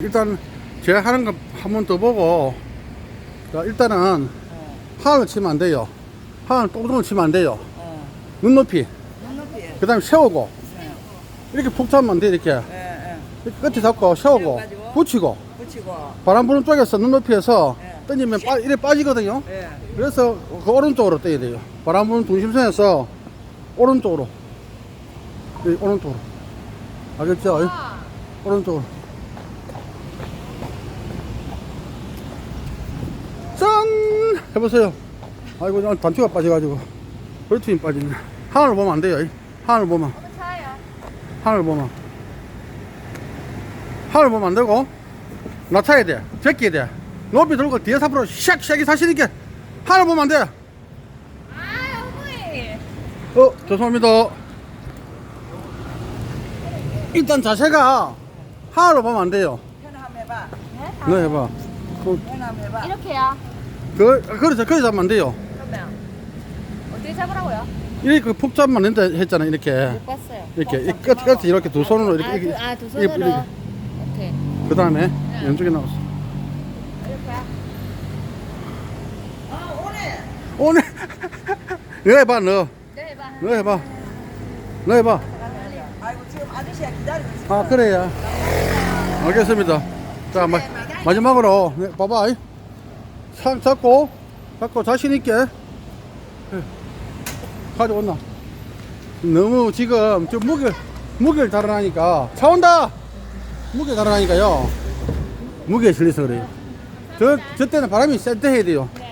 일단 제가 하는 거 한 번 더 보고 자, 일단은 하을 치면 안 돼요. 하을 똥똥을 치면 안 돼요. 어. 눈높이. 눈높이. 그 다음에 세우고 네. 이렇게 푹 잡으면 안 돼. 이렇게 예, 예. 이렇게 끝에 잡고 세우고 세워가지고. 붙이고 붙이고. 바람 부는 쪽에서 눈높이에서 네. 던지면 빠, 이래 빠지거든요. 예. 그래서 그 오른쪽으로 떠야 돼요. 바람 부는 중심선에서 오른쪽으로. 네, 오른쪽으로. 알겠죠? 오른쪽으로. 해보세요. 아이고, 오늘 단추가 빠져가지고. 볼트인 빠지네. 하늘 보면 안 돼요. 하늘 보면. 하늘 보면. 하늘 보면 안 되고, 낮춰야 돼. 제껴야 돼. 높이 들고 뒤에 앞으로 샥, 샥이 사시니까 하늘 보면 안 돼. 아, 어머니. 어, 죄송합니다. 일단 자세가 하늘로 보면 안 돼요. 현 한번 해봐. 네, 해봐. 그, 현 한번 해봐. 이렇게요. 그, 그래서, 그래 잡으면 안 돼요. 그러면 어떻게 잡으라고요? 이렇게 푹 잡으면 안 된다 했잖아, 이렇게. 못 봤어요. 이렇게, 이 끝, 끝, 이렇게 두 손으로 이렇게. 아, 이렇게, 두, 아, 두 이렇게, 손으로. 이렇게. 오케이. 그 다음에 왼쪽에 나왔어. 이렇게. 아, 오네. 오늘, 너 해봐, 너. 네, 해봐. 너 해봐. 너 해봐. 아이고, 지금 아저씨가 기다리고 있어. 아, 그래야. 알겠습니다. 자, 마, 마지막으로, 네, 봐봐. 상 잡고, 잡고 자신 있게. 예. 가져온나. 너무 지금, 좀 무게, 무게를 달아나니까. 차 온다! 무게 달아나니까요. 무게에 실려서 그래요. 저, 저 때는 바람이 셀때 해야 돼요. 네.